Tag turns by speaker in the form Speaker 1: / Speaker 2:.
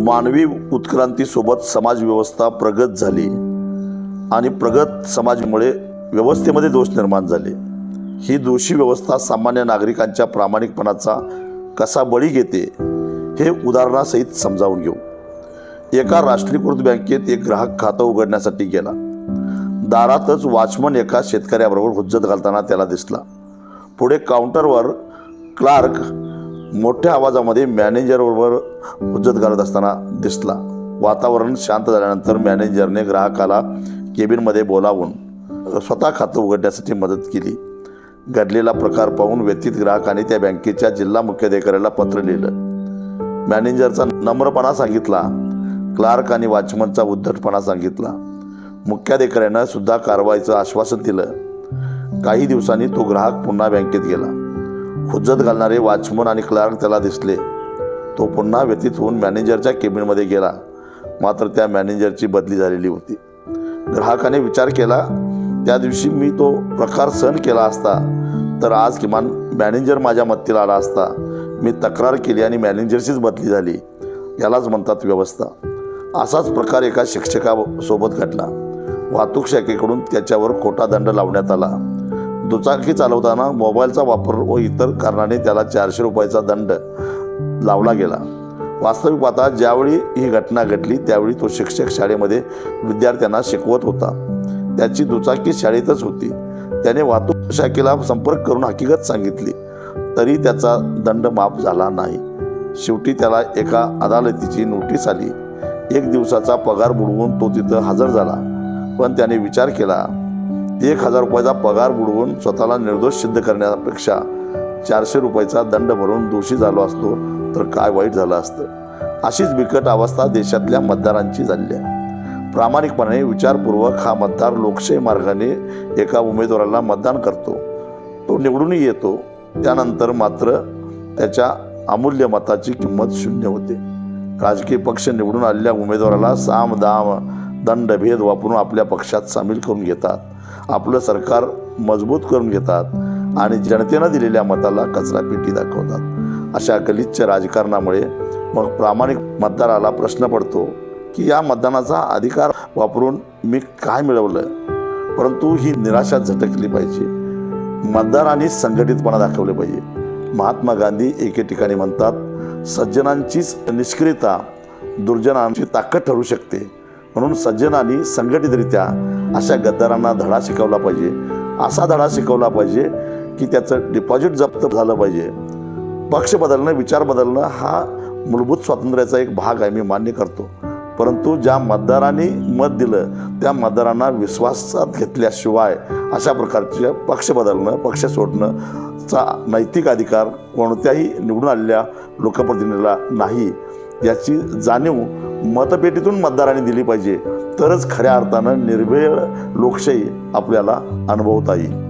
Speaker 1: मानवी उत्क्रांतीसोबत समाजव्यवस्था प्रगत झाली आणि प्रगत समाजामुळे व्यवस्थेमध्ये दोष निर्माण झाले. ही दोषी व्यवस्था सामान्य नागरिकांच्या प्रामाणिकपणाचा कसा बळी घेते हे उदाहरणासहित समजावून घेऊ. एका राष्ट्रीयकृत बँकेत एक ग्राहक खातं उघडण्यासाठी गेला. दारातच वॉचमन एका शेतकऱ्याबरोबर हुज्जत घालताना त्याला दिसला. पुढे काउंटरवर क्लार्क मोठ्या आवाजामध्ये मॅनेजरबरोबर हुज्जत घालत असताना दिसला. वातावरण शांत झाल्यानंतर मॅनेजरने ग्राहकाला केबिनमध्ये बोलावून स्वतः खातं उघडण्यासाठी मदत केली. घडलेला प्रकार पाहून व्यथित ग्राहकाने त्या बँकेच्या जिल्हा मुख्याधिकाऱ्याला पत्र लिहिलं. मॅनेजरचा नम्रपणा सांगितला. क्लार्क आणि वॉचमनचा उद्धटपणा सांगितला. मुख्याधिकाऱ्यानं सुद्धा कारवाईचं आश्वासन दिलं. काही दिवसांनी तो ग्राहक पुन्हा बँकेत गेला. हुज्जत घालणारे वॉचमन आणि क्लार्क त्याला दिसले. तो पुन्हा व्यतीत होऊन मॅनेजरच्या केबिनमध्ये गेला. मात्र त्या मॅनेजरची बदली झालेली होती. ग्राहकाने विचार केला त्या दिवशी मी तो प्रकार सहन केला असता तर आज किमान मॅनेजर माझ्या मत्तीला आला असता. मी तक्रार केली आणि मॅनेजरचीच बदली झाली. यालाच म्हणतात व्यवस्था. असाच प्रकार एका शिक्षकासोबत घडला. वाहतूक शाखेकडून त्याच्यावर खोटा दंड लावण्यात आला. दुचाकी चालवताना मोबाईलचा वापर व इतर कारणाने त्याला चारशे रुपयाचा दंड लावला गेला. वास्तविक पाहता ज्यावेळी ही घटना घडली त्यावेळी तो शिक्षक शाळेमध्ये विद्यार्थ्यांना शिकवत होता. त्याची दुचाकी शाळेतच होती. त्याने वाहतूक शाखेला संपर्क करून हकीकत सांगितली. तरी त्याचा दंड माफ झाला नाही. शेवटी त्याला एका अदालतीची नोटीस आली. एक दिवसाचा पगार बुडवून तो तिथं हजर झाला. पण त्याने विचार केला एक हजार रुपयाचा पगार बुडवून स्वतःला निर्दोष सिद्ध करण्यापेक्षा चारशे रुपयाचा दंड भरून दोषी झालो असतो तर काय वाईट झालं असतं? अशीच बिकट अवस्था देशातल्या मतदारांची झाली आहे. प्रामाणिकपणे विचारपूर्वक हा मतदार लोकशाही मार्गाने एका उमेदवाराला मतदान करतो. तो निवडूनही येतो. त्यानंतर मात्र त्याच्या अमूल्य मताची किंमत शून्य होते. राजकीय पक्ष निवडून आलेल्या उमेदवाराला साम दाम दंडभेद वापरून आपल्या पक्षात सामील करून घेतात आपलं सरकार मजबूत करून घेतात आणि जनतेनं दिलेल्या मताला कचरा पेटी दाखवतात. अशा गलिच्छ राजकारणामुळे मग प्रामाणिक मतदाराला प्रश्न पडतो की या मतदानाचा अधिकार वापरून मी काय मिळवलं? परंतु ही निराशा झटकली पाहिजे. मतदारांनी संघटितपणा दाखवले पाहिजे. महात्मा गांधी एके ठिकाणी म्हणतात सज्जनांचीच निष्क्रियता दुर्जनांची ताकद ठरू शकते. म्हणून सज्जनाने संघटितरित्या अशा गद्दारांना धडा शिकवला पाहिजे. असा धडा शिकवला पाहिजे की त्याचं डिपॉझिट जप्त झालं पाहिजे. पक्ष बदलणं विचार बदलणं हा मूलभूत स्वातंत्र्याचा एक भाग आहे मी मान्य करतो. परंतु ज्या मतदारांनी मत दिलं त्या मतदारांना विश्वासात घेतल्याशिवाय अशा प्रकारचे पक्ष बदलणं पक्ष सोडणं चा नैतिक अधिकार कोणत्याही निवडून आलेल्या लोकप्रतिनिधीला नाही. याची जाणीव मतपेटीतून मतदारांनी दिली पाहिजे. तरच खऱ्या अर्थानं निर्भेळ लोकशाही आपल्याला अनुभवता येईल.